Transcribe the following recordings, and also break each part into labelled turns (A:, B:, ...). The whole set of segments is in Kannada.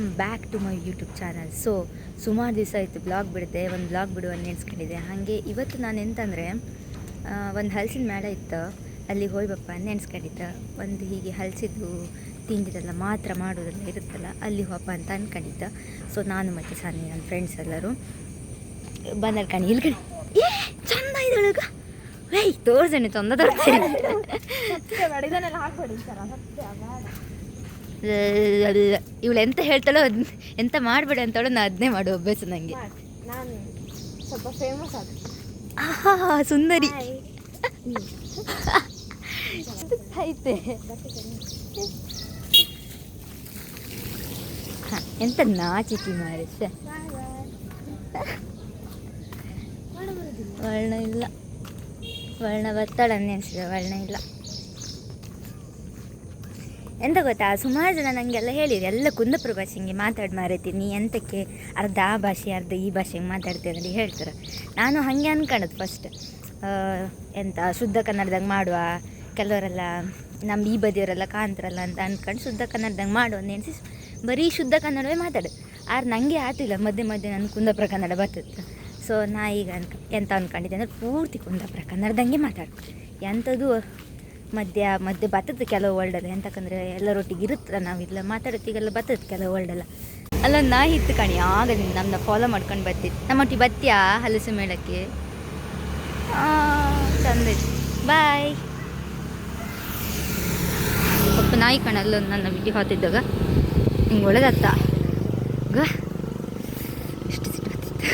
A: Welcome back to my YouTube channel so ಸುಮಾರು ದಿವಸ ಆಯಿತು ಬ್ಲಾಗ್ ಬಿಡಿದೆ ಒಂದು ಬ್ಲಾಗ್ ಬಿಡು ಅಂತ ನೆನೆಸ್ಕೊಂಡಿದ್ದೆ ಹಾಗೆ ಇವತ್ತು ನಾನು ಎಂತಂದರೆ ಒಂದು ಹಲಸಿನ ಮೇಳ ಇತ್ತು ಅಲ್ಲಿಗೆ ಹೋಯ್ಬಪ್ಪ ನೆನೆಸ್ಕೊಂಡಿದ್ದೆ ಒಂದು ಹೀಗೆ ಹಲಸಿದ್ದು ತಿಂಡಿದೆಲ್ಲ ಮಾತ್ರ ಮಾಡೋದೆಲ್ಲ ಇರುತ್ತಲ್ಲ ಅಲ್ಲಿ ಹೋಗಪ್ಪ ಅಂತ ಅಂದ್ಕೊಂಡಿದ್ದೆ ಸೊ ನಾನು ಮತ್ತು ಸಾನಿ ನನ್ನ ಫ್ರೆಂಡ್ಸ್ ಎಲ್ಲರೂ ಬಂದಲ್ಲಿ ಕಣಿ ಇಲ್ಲಿ ಏ ಚಂದ ಇದೊಳಗ ಏಯ್ ತೋರ್ಸಣೆ ಚಂದ ತೋರಿಸ್ತೇನೆ ಇವಳು ಎಂತ ಹೇಳ್ತಾಳೋ ಎಂತ ಮಾಡಬೇಡ ಅಂತಾಳೋ ನಾ ಅದನ್ನೇ ಮಾಡು ಅಭ್ಯಾಸ ನನಗೆ
B: ಸ್ವಲ್ಪ ಫೇಮಸ್
A: ಆಹಾ ಸುಂದರಿ. ಐತೆ. ಹ, ಎಂತ ನಾಚಿಕಿ ಮಾರೆ ಶ್ಯೆ. ವರ್ಣ ಇಲ್ಲ. ವರ್ಣ ಬರ್ತಾಳೆ ಅನ್ನಿಸಿದೆ ವರ್ಣ ಇಲ್ಲ. ಎಂತ ಗೊತ್ತಾ? ಸುಮಾರು ಜನ ನನಗೆಲ್ಲ ಹೇಳಿದ್ರು. ಎಲ್ಲ ಕುಂದಪುರ ಭಾಷೆ ಹಿಂಗೆ ಮಾತಾಡಿ ಮಾರೈತಿ. ನೀ ಎಂತಕ್ಕೆ ಅರ್ಧ ಆ ಭಾಷೆ, ಅರ್ಧ ಈ ಭಾಷೆ ಹಿಂಗೆ ಮಾತಾಡ್ತೀರ ಅಂತ ಹೇಳ್ತಾರೆ. ನಾನು ಹಾಗೆ ಅನ್ಕೊಳ್ಳೋದು ಫಸ್ಟ್ ಎಂತ ಶುದ್ಧ ಕನ್ನಡದಾಗ ಮಾಡುವ. ಕೆಲವರೆಲ್ಲ ನಮ್ಮ ಈ ಬದಿಯವರೆಲ್ಲ ಕಾಂತರಲ್ಲ ಅಂತ ಅಂದ್ಕೊಂಡು ಶುದ್ಧ ಕನ್ನಡದಾಗ ಮಾಡುವ ಅಂತ ಎನಿಸಿ ಬರೀ ಶುದ್ಧ ಕನ್ನಡವೇ ಮಾತಾಡು ಆದ್ರೆ ನನಗೆ ಆತಿಲ್ಲ ಮಧ್ಯೆ ಮಧ್ಯೆ ನಾನು ಕುಂದಾಪುರ ಕನ್ನಡ ಬರ್ತದೆ. ಸೊ ನಾ ಈಗ ಅನ್ಕ, ಎಂತ ಅಂದ್ಕೊಂಡಿದ್ದೆ ಅಂದರೆ ಪೂರ್ತಿ ಕುಂದಾಪುರ ಕನ್ನಡದಂಗೆ ಮಾತಾಡು ಎಂಥದ್ದು ಮಧ್ಯ, ಮಧ್ಯೆ ಬರ್ತದೆ ಕೆಲವು ವರ್ಡಲ್ಲ ಎಂತಕ್ಕಂದ್ರೆ ಎಲ್ಲರೊಟ್ಟಿಗೆ ಇರುತ್ತಲ್ಲ ನಾವಿಲ್ಲ ಮಾತಾಡೋತ್ತಿಗೆಲ್ಲ ಬರ್ತದೆ ಕೆಲವು ಅಲ್ಲ. ನಾ ಇತ್ತು ಕಣಿ ಆಗ ನೀನು ನಮ್ಮನ್ನ ಫಾಲೋ ಮಾಡ್ಕೊಂಡು ಬರ್ತಿತ್ತು. ನಮ್ಮೊಟ್ಟಿಗೆ ಬತ್ತಿಯಾ ಹಲಸು ಮೇಳಕ್ಕೆ? ಚಂದ ಬಾಯ್ ಒಬ್ಬ ನಾಯಿ ಕಣ, ಅಲ್ಲೊಂದು ನನ್ನ ವಿಡಿಯೋ ಹಾತಿದ್ದಾಗ ಹಿಂಗೆ ಒಳಗತ್ತ ಗ, ಎಷ್ಟು ಸಿಟ್ಟು ಬರ್ತಿತ್ತು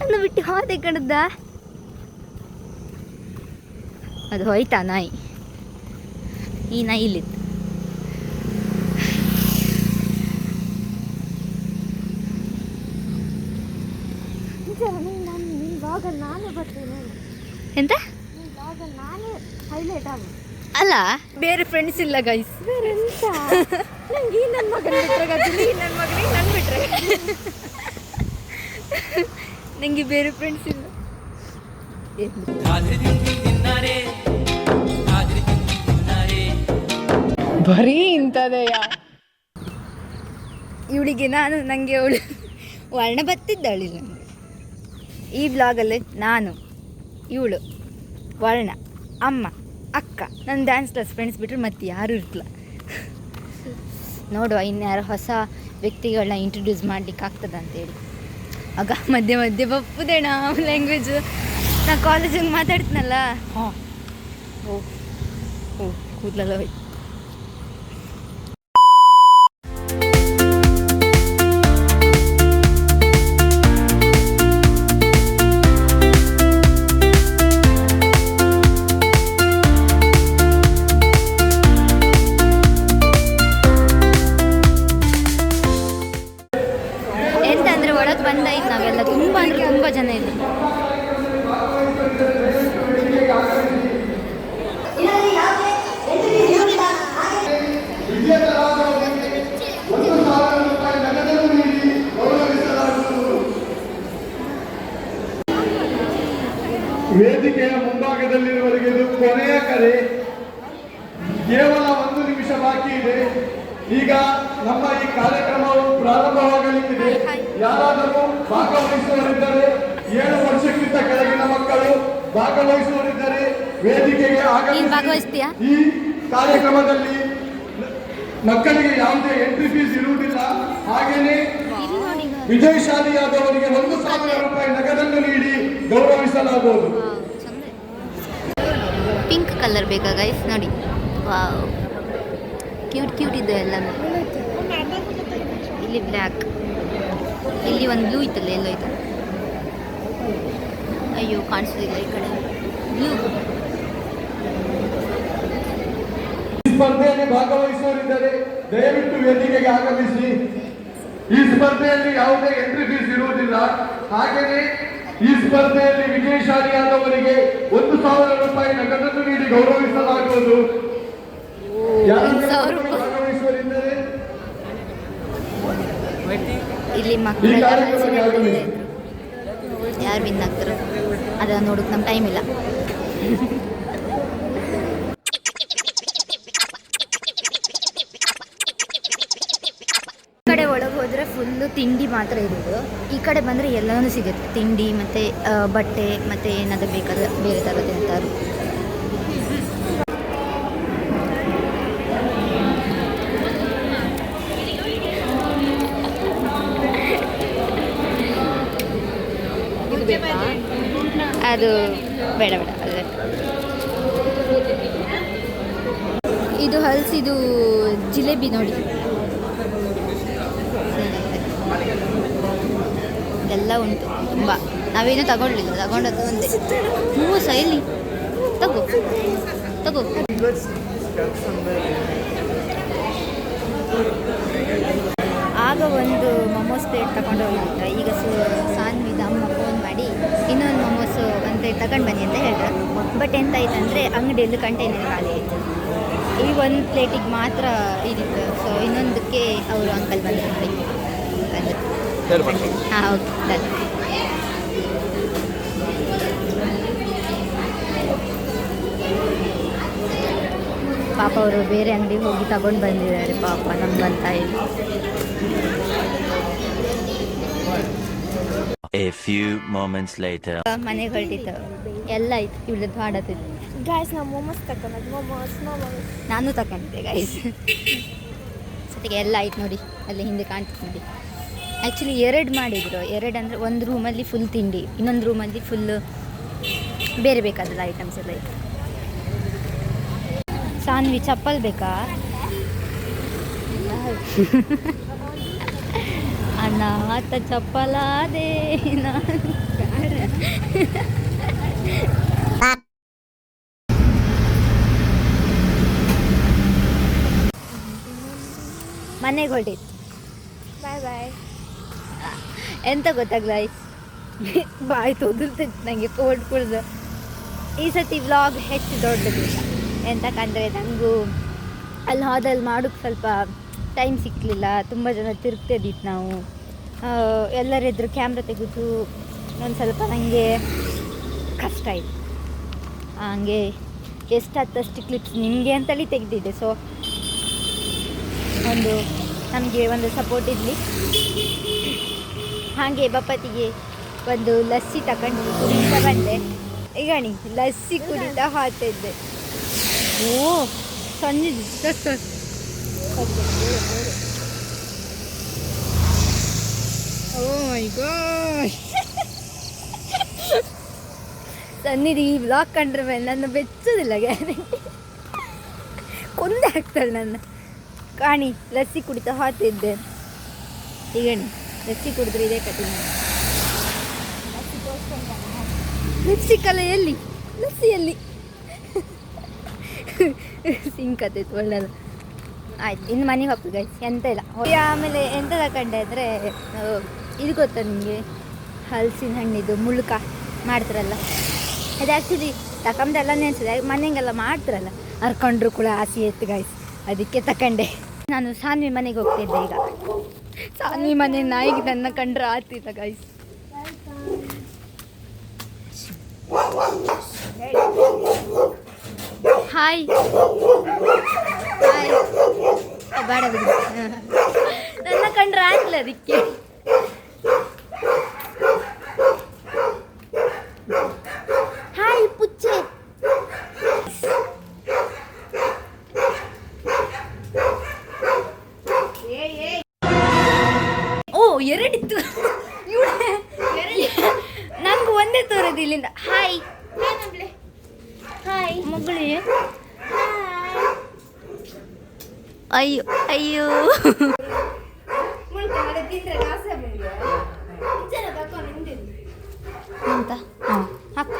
A: ನನ್ನ ಬಿಟ್ಟು ಹೋದೆ ಕಣದ್ದ. ಅದು ಹೋಯ್ತಾ ನಾಯಿ. ಈ ನಾಯಿ ಇಲ್ಲಿತ್ತು.
B: ನೀನು ನಾನು ನಿನ್ನ ಬ್ಲಾಗಲ್ಲಿ ನಾನೇ ಬರ್ತೀನಿ
A: ಎಂತ? ಅಲ್ಲ ಬೇರೆ ಫ್ರೆಂಡ್ಸ್ ಇಲ್ಲ ಗೈಸ್
B: ಬೇರೆ ಎಂತ ನಂಗೆ ಈ ನನ್ನ ಮಗನ ಬಿಟ್ರೆ ನನ್ನ ಮಗನಿಗೆ ನಾನು ಬಿಟ್ರೆ.
A: ನನಗೆ ಬೇರೆ ಫ್ರೆಂಡ್ಸ್ ಇಲ್ಲ.
B: ಬರೀ ಇಂಥದೆಯ
A: ಇವಳಿಗೆ ನಾನು ನನಗೆ ಅವಳು ವರ್ಣ ಬತ್ತಿದ್ದಾಳು ನನಗೆ ಈ ಬ್ಲಾಗಲ್ಲಿ ನಾನು ಇವಳು ವರ್ಣ ಅಮ್ಮ ಅಕ್ಕ ನನ್ನ ಡ್ಯಾನ್ಸ್ ಕ್ಲಾಸ್ ಫ್ರೆಂಡ್ಸ್ ಬಿಟ್ಟರೆ ಮತ್ತೆ ಯಾರೂ ಇರ್ತಿಲ್ಲ. ನೋಡುವ ಇನ್ಯಾರು ಹೊಸ ವ್ಯಕ್ತಿಗಳನ್ನ ಇಂಟ್ರೊಡ್ಯೂಸ್ ಮಾಡ್ಲಿಕ್ಕೆ ಆಗ್ತದ ಅಂತೇಳಿ ಆಗ ಮಧ್ಯೆ ಮಧ್ಯೆ ಬಪ್ಪುದೇಣ ಲ್ಯಾಂಗ್ವೇಜ್ ನಾ ಕಾಲೇಜಿಗೆ ಮಾತಾಡ್ತೀನಲ್ಲ. ಹಾಂ. ಓ ಓ ಕೂದಲಲ್ಲ ಹೋಯ್ತು. ಒಳಗೆ ಬಂದಾಯ್ತು ನಾವೆಲ್ಲ ತುಂಬ ಅಂದ್ರೆ ತುಂಬ ಜನ ಇದೆ
C: ವೇದಿಕೆಯ ಮುಂಭಾಗದಲ್ಲಿರುವವರಿಗೆ ಇದು ಕೊನೆಯ ಕರೆ. ಕೇವಲ ಒಂದು ನಿಮಿಷ ಬಾಕಿ ಇದೆ. ಈಗ ನಮ್ಮ ಈ ಕಾರ್ಯಕ್ರಮವು ಪ್ರಾರಂಭವಾಗಲಿಕ್ಕಿದೆ. ಯಾರಾದರೂ ಭಾಗವಹಿಸುವವರಿದ್ದರೆ ಏಳು ವರ್ಷಕ್ಕಿಂತ ಕೆಳಗಿನ ಮಕ್ಕಳು ಭಾಗವಹಿಸುವವರಿದ್ದರೆ ವೇದಿಕೆಗೆ ಆಗಮಿಸಿ? ಈ ಕಾರ್ಯಕ್ರಮದಲ್ಲಿ ಮಕ್ಕಳಿಗೆ ಯಾವುದೇ ಎಂಟ್ರಿ ಫೀಸ್ ಇರುವುದಿಲ್ಲ. ಹಾಗೆಯೇ ವಿಜಯಶಾಲಿಯಾದವರಿಗೆ ಒಂದು ಸಾವಿರ ರೂಪಾಯಿ ನಗದನ್ನು ನೀಡಿ ಗೌರವಿಸಲಾಗುವುದು.
A: ಪಿಂಕ್ ಕಲರ್ ಬೇಕಾ ಗೈಸ್ ನೋಡಿ. ಕ್ಯೂಟ್ ಕ್ಯೂಟ್ ಇದೆ ಎಲ್ಲ ಇಲ್ಲಿ ಬ್ಲ್ಯಾಕ್. ಇಲ್ಲಿ ಒಂದು ಬ್ಲೂ ಇತ್ತಲ್ಲ ಎಲ್ಲೋ ಇತ್ತು ಅಯ್ಯೋ ಕಾಣಿಸೋದಿಲ್ಲ ಈ ಕಡೆ. ಬ್ಲೂ.
C: ಸ್ಪರ್ಧೆಯಲ್ಲಿ ಭಾಗವಹಿಸುವವರಿದ್ದರೆ. ದಯವಿಟ್ಟು ವೇದಿಕೆಗೆ ಆಗಮಿಸಿ. ಈ ಸ್ಪರ್ಧೆಯಲ್ಲಿ ಯಾವುದೇ ಎಂಟ್ರಿ ಫೀಸ್ ಇರುವುದಿಲ್ಲ. ಹಾಗೆಯೇ ಈ ಸ್ಪರ್ಧೆಯಲ್ಲಿ ವಿಜಯಶಾಲಿಯಾದವರಿಗೆ ಒಂದು ಸಾವಿರ ರೂಪಾಯಿ ನಗದನ್ನು ನೀಡಿ ಗೌರವಿಸಲಾಗುವುದು?
A: ಇಲ್ಲಿ ಮಕ್ಕಳೆಲ್ಲ ಯಾರು ವಿನ್ ಆಗ್ತಾರೆ ಅದನ್ನ ನೋಡೋಕೆ ನಮ್ಮ ಟೈಮ್ ಇಲ್ಲ. ಕಡೆ ಒಳಗೆ ಹೋದ್ರೆ ಫುಲ್ಲು ತಿಂಡಿ ಮಾತ್ರ ಇರೋದು. ಈ ಕಡೆ ಬಂದ್ರೆ ಎಲ್ಲಾನು ಸಿಗುತ್ತೆ. ತಿಂಡಿ ಮತ್ತೆ ಬಟ್ಟೆ ಮತ್ತೆ ಏನಾದರೂ ಬೇಕಾದ್ರೆ ಬೇರೆ ತರದ ಎಂತಾದ್ರು. ಅದು ಬೇಡ ಬೇಡ ಇದು ಹಲ್ಸಿದು ಜಿಲೇಬಿ ನೋಡಿ. ಎಲ್ಲ ಉಂಟು, ತುಂಬ. ನಾವೇನು ತಗೊಳ್ಳಿಲ್ಲ ತಗೊಂಡದ್ದು ಒಂದೇ. ಹೂವು ಸಹ ಎಲ್ಲಿ? ತಗೋ ತಗೋ. ಆಗ ಒಂದು ಮೊಮೋಸ್ ಪ್ಲೇಟ್ ತಗೊಂಡು ಈಗ ಸಾನ್ವಿದ ಅಮ್ಮ ಫೋನ್ ಮಾಡಿ, ಇನ್ನೊಂದು ಒಂದು ತಗೊಂಡು ಬನ್ನಿ ಅಂತ ಹೇಳ್ತಾರೆ. ಬಟ್ ಎಂತಾಯ್ತು ಅಂದರೆ ಅಂಗಡಿಯಲ್ಲಿ ಕಂಟೈನರ್ ಖಾಲಿ ಆಯಿತು ಈ ಒಂದು ಪ್ಲೇಟಿಗೆ ಮಾತ್ರ ಇದಿತ್ತು ಸೊ ಇನ್ನೊಂದಕ್ಕೆ ಅವರು ಅಂಕಲ್ ಬಂದರು ನೋಡಿ. ಹಾಂ ಓಕೆ ಡನ್ ಪಾಪ ಅವರು ಬೇರೆ ಅಂಗಡಿಗೆ ಹೋಗಿ ತಗೊಂಡು ಬಂದಿದ್ದಾರೆ. ಪಾಪ ನಮ್ಗಂತ ಹೇಳಿ
D: A few moments later.
A: ಮನೆಗೆ ಹೊರಟಿತ್ತು ಎಲ್ಲ ಆಯ್ತು. ಇವಳದ್ದು ಮಾಡತ್ತಿತ್ತು
B: ಗಾಯ್ಸ್ ನಾವು ಮೊಮೋಸ್ ತಕೊಂಡ್ ಮೊಮೋಸ್ ಮೊಮೋಸ್
A: ನಾನು ತಗೊಂಡಿದ್ದೆ ಗೈಸ್ ಸತಿಗೆ ಎಲ್ಲ ಆಯ್ತು ನೋಡಿ. ಅಲ್ಲಿ ಹಿಂದೆ ಕಾಣ್ತಿತ್ತು ನೋಡಿ. ಆ್ಯಕ್ಚುಲಿ ಎರಡು ಮಾಡಿದ್ರು. ಎರಡು ಅಂದರೆ ಒಂದು ರೂಮಲ್ಲಿ ಫುಲ್ ತಿಂಡಿ. ಇನ್ನೊಂದು ರೂಮಲ್ಲಿ ಫುಲ್ ಬೇರೆ ಬೇಕಾದಲ್ಲ ಐಟಮ್ಸ್ ಎಲ್ಲ ಇತ್ತು. ಸಾನ್ವಿ ಚಪ್ಪಲ್ ಬೇಕಾ? ಅನಾಥ ಚಪ್ಪಲಾದೆ ನಾನು. ಮನೆಗೆ ಹೊರಟಿತ್ತು
B: ಬಾಯ್ ಬಾಯ್
A: ಎಂತ ಗೊತ್ತಾಗ್ಲ ಬಾಯ್ ತೊದಲ್ತಿತ್ತು ನನಗೆ ಕೋಲ್ಡ್ ಕುಡ್ದು. ಈ ಸತಿ ವ್ಲಾಗ್ ಹೆಚ್ಚು ದೊಡ್ಡದಿಲ್ಲ ಎಂತಕ್ಕಂದರೆ ನನಗೂ ಅಲ್ಲಿ ಹೋದಲ್ಲಿ ಮಾಡೋಕ್ಕೆ ಸ್ವಲ್ಪ ಟೈಮ್ ಸಿಕ್ಕಲಿಲ್ಲ ತುಂಬ ಜನ ತಿರುಗ್ತಿದ್ದಿತ್ತು ನಾವು. ಎಲ್ಲರೆದ್ರು ಕ್ಯಾಮ್ರಾ ತೆಗೆದು ಒಂದು ಸ್ವಲ್ಪ ನನಗೆ ಕಷ್ಟ ಆಯಿತು. ಹಂಗೆ ಎಷ್ಟು ಹತ್ತಷ್ಟು ಕ್ಲಿಪ್ಸ್ ನಿಮಗೆ ಅಂತಲೇ ತೆಗೆದಿದ್ದೆ. ಸೊ ಒಂದು ನಮಗೆ ಒಂದು ಸಪೋರ್ಟ್ ಇರಲಿ. ಹಾಗೆ ಬಪ್ಪತ್ತಿಗೆ ಒಂದು ಲಸ್ಸಿ ತಗೊಂಡು ಕುಡಿತಾ ಬಂದೆ. ಈಗಣಿ ಲಸ್ಸಿ ಕುಡಿತಾ ಹಾತಿದ್ದೆ ಓ ಸಣ್ಣಿದ್ದು
B: ಓ ಮೈ ಗಾಡ್
A: ಸನ್ನಿಧಿ ಈ ಬ್ಲಾಗ್ ಕಂಡ್ರೆ ಮೇಲೆ ನನ್ನ ಬೆಚ್ಚೋದಿಲ್ಲ ಗ್ಯಾರಂಟಿ ಕೊಂದೆ ಹಾಕ್ತಾಳೆ ನನ್ನ. ಕಾಣಿ, ಲಸ್ಸಿ ಕುಡಿತಾ ಹಾತಿದ್ದೆ ಈಗ ಲಸ್ಸಿ ಕುಡಿದ್ರೆ ಇದೇ ಕತೆ ಲಸ್ಸಿ ಕಲೆ ಎಲ್ಲಿ? ಲಸ್ಸಿ ಎಲ್ಲಿ? ಸಿಂಕತ್ತೈತೆ ಒಳ್ಳೆಯದು ಆಯ್ತು, ಇನ್ನು ಮನೆಗೆ ಹೋಗ್ತು ಗೈಸ್ ಎಂತ ಇಲ್ಲ. ಆಮೇಲೆ ಎಂತ ತಗೊಂಡೆ ಅಂದರೆ ಇದು ಗೊತ್ತಾ ನಿಮಗೆ ಹಲಸಿನ ಹಣ್ಣಿದು ಮುಳುಕ ಮಾಡ್ತಾರಲ್ಲ. ಅದು ಆ್ಯಕ್ಚುಲಿ ತಕೊಂಡೆಲ್ಲ ನೆನ್ಸಿದೆ. ಮನೆಗೆಲ್ಲ ಮಾಡ್ತಾರಲ್ಲ. ಹರ್ಕೊಂಡ್ರು ಕೂಡ ಆಸೆ ಎತ್ತು ಗಾಯ್ಸ್ ಅದಕ್ಕೆ ತಕೊಂಡೆ. ನಾನು ಸಾನ್ವಿ ಮನೆಗೆ ಹೋಗ್ತಿದ್ದೆ ಈಗ. ಸಾನ್ವಿ ಮನೆ ನಾಯಿಗೆ ನನ್ನ ಕಂಡ್ರೆ ಆತಿಲ್ಲ ಗಾಯ್ಸ್ ಹಾಯ್ ಹಾಯ್ ಬೇಡ. ನನ್ನ ಕಂಡ್ರೆ ಆಗ್ಲ ಅದಕ್ಕೆ. ಹಾಯ್ ಮಗಳಿಗೆ ಅಯ್ಯೋ ಅಯ್ಯೋ ಅಂತ ಹಾಂ ಹಾಕು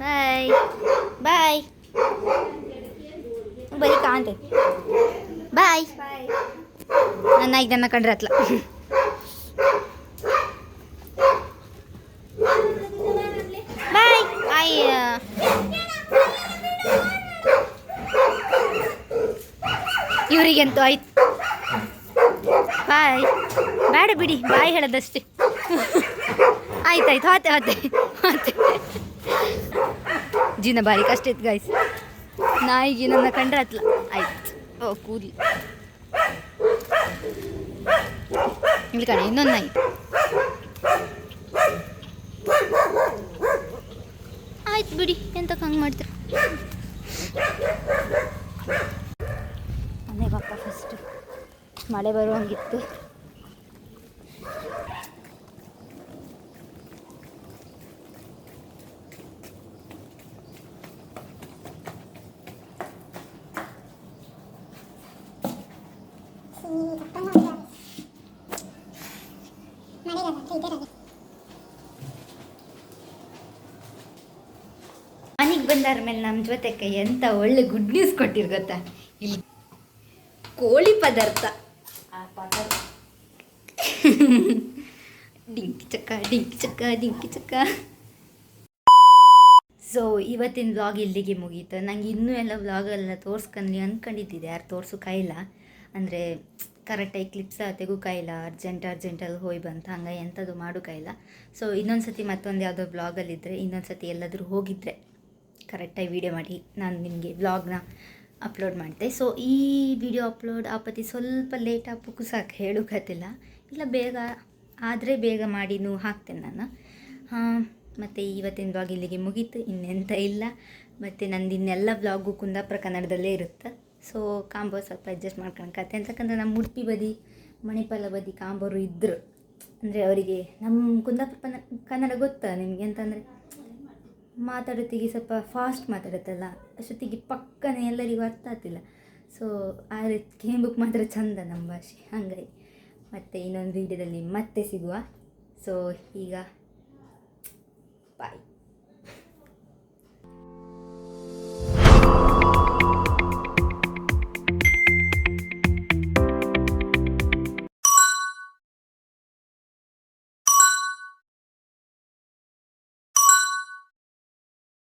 A: ಬಾಯ್ ಬಾಯ್ ಬರೀ ಕಾಂತೆ ಬಾಯ್ ನನ್ನ ನನ್ನ ಕಂಡ್ರೆ ಹತ್ಲ ಬಾಯ್. ಇವರಿಗಂತೂ ಆಯ್ತು. ಬಾಯ್. ಬೇಡ ಬಿಡಿ, ಬಾಯ್ ಹೇಳೋದಷ್ಟೇ. ಆಯ್ತಾಯ್ತು ಹಾತೆ ಹಾತೆ ಹಾತೆ. ಜೀವನ ಬಾರಿ ಕಷ್ಟ ಇತ್ತು ಗಾಯ್ಸ್ ನಾಯಿಗೆ ನನ್ನ ಕಂಡ್ರೆ ಹತ್ಲ ಆಯ್ತು. ಓ, ಕೂದಲು. ಇಲ್ಲಿ ಕಡೆ ಇನ್ನೊಂದು ನಾಯಿ ಆಯ್ತು ಬಿಡಿ ಎಂತಕ್ಕೆ ಹಂಗೆ ಮಾಡ್ತೀರ ಮನೆಗಪ್ಪ ಫಸ್ಟು ಮಳೆ ಬರುವಂಗಿತ್ತು ಬಂದಾರ ಮೇಲೆ ನಮ್ಮ ಜೊತೆಗೆ ಎಂತ ಒಳ್ಳೆ ಗುಡ್ ನ್ಯೂಸ್ ಕೊಟ್ಟಿರ್ ಗೊತ್ತಾ? ಇಲ್ಲಿ ಕೋಳಿ ಪದಾರ್ಥ. ಡಿಂಕಿ ಚಕ್ಕ ಡಿಂಕಿ ಚಕ್ಕ ಡಿಂಕಿ ಚಕ್ಕ. ಸೊ ಇವತ್ತಿನ ವ್ಲಾಗ್ ಇಲ್ಲಿಗೆ ಮುಗೀತು. ನಂಗೆ ಇನ್ನೂ ಎಲ್ಲ ವ್ಲಾಗೆಲ್ಲ ತೋರ್ಸ್ಕೊಂಡು ಅಂದ್ಕೊಂಡಿದ್ದಿದೆ ಯಾರು ತೋರ್ಸೋಕಾಯಿಲ್ಲ ಅಂದರೆ ಕರೆಕ್ಟಾಗಿ ಕ್ಲಿಪ್ಸ್ ತೆಗೋಕಾಯಿಲ್ಲ ಅರ್ಜೆಂಟ್ ಅರ್ಜೆಂಟಲ್ಲಿ ಹೋಗಿ ಬಂತು. ಹಂಗೆ ಎಂಥದ್ದು ಮಾಡೋಕ್ಕಾಯಿಲ್ಲ ಸೊ ಇನ್ನೊಂದು ಸತಿ ಮತ್ತೊಂದು ಯಾವುದೋ ಬ್ಲಾಗಲ್ಲಿದ್ದರೆ ಇನ್ನೊಂದು ಸತಿ ಎಲ್ಲಾದರೂ ಹೋಗಿದ್ದರೆ ಕರೆಕ್ಟಾಗಿ ವೀಡಿಯೋ ಮಾಡಿ, ನಾನು ನಿಮಗೆ ವ್ಲಾಗ್ನ ಅಪ್ಲೋಡ್ ಮಾಡಿದೆ ಸೊ ಈ ವಿಡಿಯೋ ಅಪ್ಲೋಡ್ ಆಪತ್ತಿ ಸ್ವಲ್ಪ ಲೇಟ್ ಆಗ್ಬೇಕು ಸಾಕು ಹೇಳೋಕತ್ತಿಲ್ಲ ಇಲ್ಲ, ಬೇಗ, ಆದರೆ ಬೇಗ ಮಾಡಿನೂ ಹಾಕ್ತೇನೆ ನಾನು. ಮತ್ತು ಇವತ್ತಿನ ಬ್ಲಾಗ್ ಇಲ್ಲಿಗೆ ಮುಗೀತು, ಇನ್ನೆಂತ ಇಲ್ಲ. ಮತ್ತು ನಂದು ಇನ್ನೆಲ್ಲ ಬ್ಲಾಗು ಕುಂದಾಪುರ ಕನ್ನಡದಲ್ಲೇ ಇರುತ್ತೆ. ಸೊ ಕಾಂಬೋ ಸ್ವಲ್ಪ ಅಡ್ಜಸ್ಟ್ ಮಾಡ್ಕೊಳಕತ್ತೆ ಅಂತಕ್ಕಂಥ ನಮ್ಮ ಉಡುಪಿ ಬದಿ, ಮಣಿಪಾಲ ಬದಿ ಕಾಂಬೋರು ಇದ್ದರು ಅಂದರೆ ಅವರಿಗೆ ನಮ್ಮ ಕುಂದಾಪುರ ಕನ್ನ- ಕನ್ನಡ ಗೊತ್ತಾ ನಿಮಗೆ? ಅಂತಂದರೆ ಮಾತಾಡೋತ್ತಿಗೆ ಸ್ವಲ್ಪ ಫಾಸ್ಟ್ ಮಾತಾಡುತ್ತಲ್ಲ, ಅಷ್ಟೊತ್ತಿಗೆ ಪಕ್ಕನೆ ಎಲ್ಲರಿಗೂ ಅರ್ಥ ಆಗ್ತಿಲ್ಲ. ಸೊ ಆ ರೀತಿ ಬುಕ್ ಮಾತ್ರ ಚಂದ ನಮ್ಮ ಭಾಷೆ, ಹಾಗಾಗಿ. ಮತ್ತು ಇನ್ನೊಂದು ವೀಡಿಯೋದಲ್ಲಿ ಮತ್ತೆ ಸಿಗುವ. ಸೊ ಈಗ ಬಾಯ್